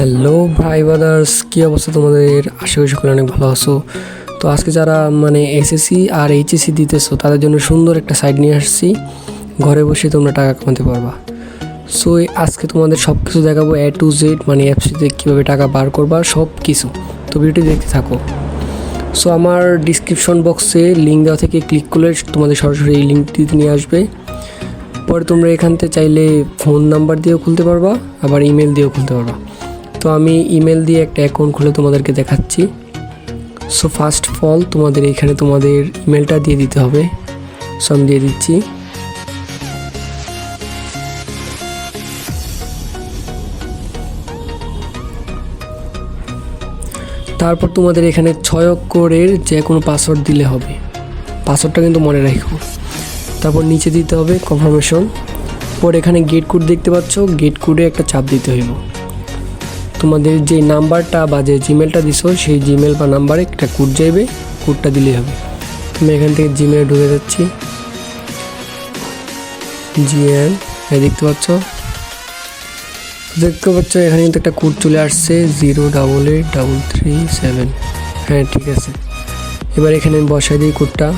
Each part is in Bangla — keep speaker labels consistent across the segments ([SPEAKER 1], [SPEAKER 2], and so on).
[SPEAKER 1] হ্যালো ভাই ব্রাদার্স কী অবস্থা তোমাদের? আশা করি সকলে অনেক ভালো আছো। তো আজকে যারা মানে এসএসসি আর এইচএসসি দিতেছো, তাদের জন্য সুন্দর একটা সাইট নিয়ে আসছি। ঘরে বসে তোমরা টাকা কামাতে পারবা। সো আজকে তোমাদের সব কিছু দেখাবো এ টু জেড মানে অ্যাপসিতে কীভাবে টাকা বার করবা সব কিছু তো ভিডিওটি দেখতে থাকো। সো আমার ডিসক্রিপশন বক্সে লিঙ্ক দেওয়া থেকে ক্লিক করলে তোমাদের সরাসরি এই লিঙ্কটিতে নিয়ে আসবে। পরে তোমরা এখান থেকে চাইলে ফোন নাম্বার দিয়েও খুলতে পারবা, আবার ইমেল দিয়েও খুলতে পারবা। তো আমি ইমেল দিয়ে একটা অ্যাকাউন্ট খুলে তোমাদেরকে দেখাচ্ছি। সো ফার্স্ট অফ অল তোমাদের এখানে তোমাদের ইমেলটা দিয়ে দিতে হবে। সো আমি দিয়ে দিচ্ছি। তারপর তোমাদের এখানে ছয় অক্ষরের যে কোনো পাসওয়ার্ড দিলে হবে। পাসওয়ার্ডটা কিন্তু মনে রাখো। তারপর নিচে দিতে হবে কনফার্মেশন পর এখানে গেট কোড দেখতে পাচ্ছ। গেট কোডে একটা চাপ দিতে হইব। তোমাদের যে নাম্বারটা বা যে জিমেলটা দিছো, সেই জিমেল বা নাম্বারে একটা কোড যাইবে, কোডটা দিলেই হবে। তুমি এখান থেকে জিমেলে ঢুকে যাচ্ছি। জিএন এই দেখতে পাচ্ছ? দেখতে পাচ্ছ, এখানে কিন্তু একটা কোড চলে আসছে, zero double eight double three seven. হ্যাঁ ঠিক আছে। এবার এখানে আমি বসাই দিই কোডটা।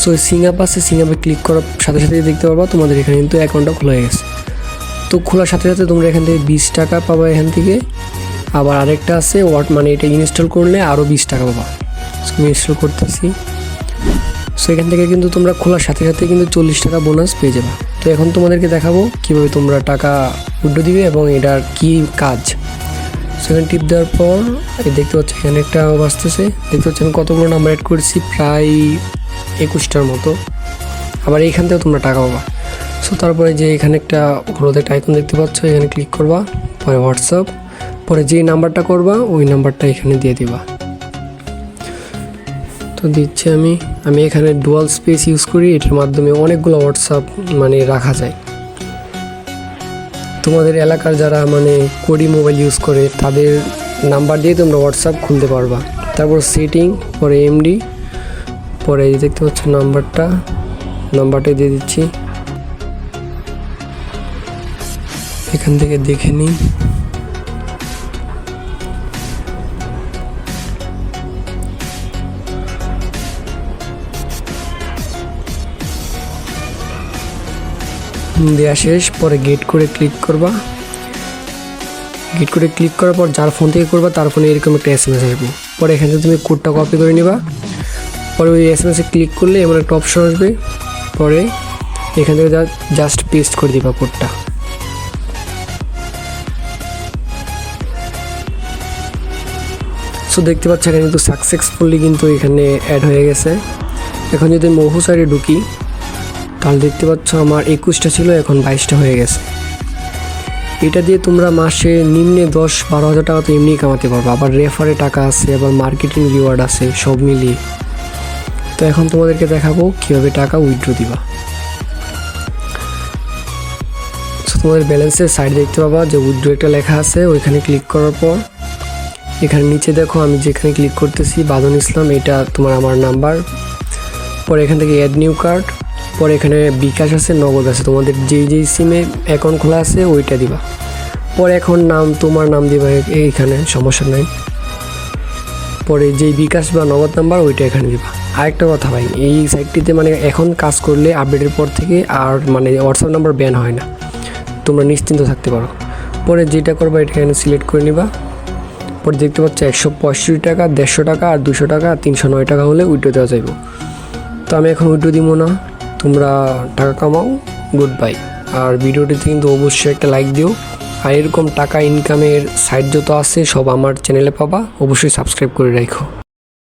[SPEAKER 1] সো সিঙ্গাপ আছে সিঙ্গাপে ক্লিক করার সাথে সাথে দেখতে পারবা, তোমাদের এখানে কিন্তু অ্যাকাউন্টটা খোলা হয়ে গেছে। তো খোলার সাথে সাথে তোমরা এখান থেকে বিশ টাকা পাবা এখান থেকে। আবার আরেকটা আছে ওয়াট মানে এটা ইনস্টল করলে আরও বিশ টাকা পাবা। আমি ইনস্টল করতেছি। সো এখান থেকে কিন্তু তোমরা খোলার সাথে সাথে কিন্তু চল্লিশ টাকা বোনাস পেয়ে যাবে। তো এখন তোমাদেরকে দেখাবো কীভাবে তোমরা টাকা উড্ডো দিবে এবং এটার কি কাজ। সেখানে টিপ দেওয়ার পর দেখতে পাচ্ছি এখানে একটা বাঁচতেছে দেখতে পাচ্ছি আমি কতগুলো নাম্বার অ্যাড করেছি, প্রায় একুশটার মতো। আবার এইখান থেকেও তোমরা টাকা পাবা। সো তারপরে যে এখানে একটা হলুদ একটা আইকন দেখতে পাচ্ছ, এখানে ক্লিক করবা, পরে হোয়াটসঅ্যাপ পরে যে নাম্বারটা করবা, ওই নাম্বারটা এখানে দিয়ে দিবা। তো দিচ্ছি আমি আমি এখানে ডুয়াল স্পেস ইউজ করি, এটার মাধ্যমে অনেকগুলো হোয়াটসঅ্যাপ মানে রাখা যায়। তোমাদের এলাকার যারা মানে কোডি মোবাইল ইউজ করে, তাদের নাম্বার দিয়ে তোমরা হোয়াটসঅ্যাপ খুলতে পারবা। তারপর সেটিং পরে এমডি পরে দেখতে পাচ্ছ নাম্বারটা নাম্বারটা দিয়ে দিচ্ছি। এখান থেকে দেখে নিই। দেওয়া শেষ, পরে গেট করে ক্লিক করবা। গেট করে ক্লিক করার পর যার ফোন থেকে করবা, তার ফোনে এরকম একটা এস এম এস আসবে। পরে এখান থেকে তুমি কোডটা কপি করে নিবা। পরে ওই এস এম এসে ক্লিক করলে এমন একটা অপশন আসবে। পরে এখান থেকে জাস্ট পেস্ট করে দিবা কোডটা সো দেখতে পাচ্ছ, এখানে কিন্তু সাকসেসফুলি কিন্তু এখানে অ্যাড হয়ে গেছে। এখন যদি মহু সাইডে ঢুকি, তাহলে দেখতে পাচ্ছ আমার একুশটা ছিল, এখন বাইশটা হয়ে গেছে। এটা দিয়ে তোমরা মাসে নিম্নে দশ বারো হাজার টাকা তো এমনিই কামাতে পারব। আবার রেফারে টাকা আছে, আবার মার্কেটিং রিওয়ার্ড আছে, সব মিলিয়ে। তো এখন তোমাদেরকে দেখাবো কীভাবে টাকা উইথড্র দিবা। তোমাদের ব্যালেন্সের সাইড দেখতে পাবা যে উইথড্র একটা লেখা আছে, ওইখানে ক্লিক করার পর এখানে নিচে দেখো, আমি যেখানে ক্লিক করতেছি, বাদন ইসলাম, এটা তোমার আমার নাম্বার পরে এখান থেকে অ্যাড নিউ কার্ড পরে এখানে বিকাশ আছে, নগদ আছে। তোমাদের যেই যেই সিমে অ্যাকাউন্ট খোলা আছে, ওইটা দিবা। পরে এখন নাম, তোমার নাম দিবা এইখানে, সমস্যা নাই। পরে যেই বিকাশ বা নগদ নাম্বার ওইটা এখানে দিবা। আরেকটা কথা ভাই, এই সাইটটিতে মানে এখন কাজ করলে আপডেটের পর থেকে আর মানে হোয়াটসঅ্যাপ নাম্বার ব্যান হয় না। তোমরা নিশ্চিন্ত থাকতে পারো। পরে যেটা করবা এটা এখানে সিলেক্ট করে নিবা। পরে দেখতে পাচ্ছ একশো পঁয়ষট্টি টাকা, দেড়শো টাকা আর দুশো টাকা, তিনশো নয় টাকা হলে উইড্রো দেওয়া যাইব। তো আমি এখন উইড্রো দিব না, তোমরা টাকা কামাও, গুড বাই। আর ভিডিওটিতে কিন্তু অবশ্যই একটা লাইক দিও। আর এরকম টাকা ইনকামের সাইট তো আছে সব আমার চ্যানেলে পাবা, অবশ্যই সাবস্ক্রাইব করে রাখো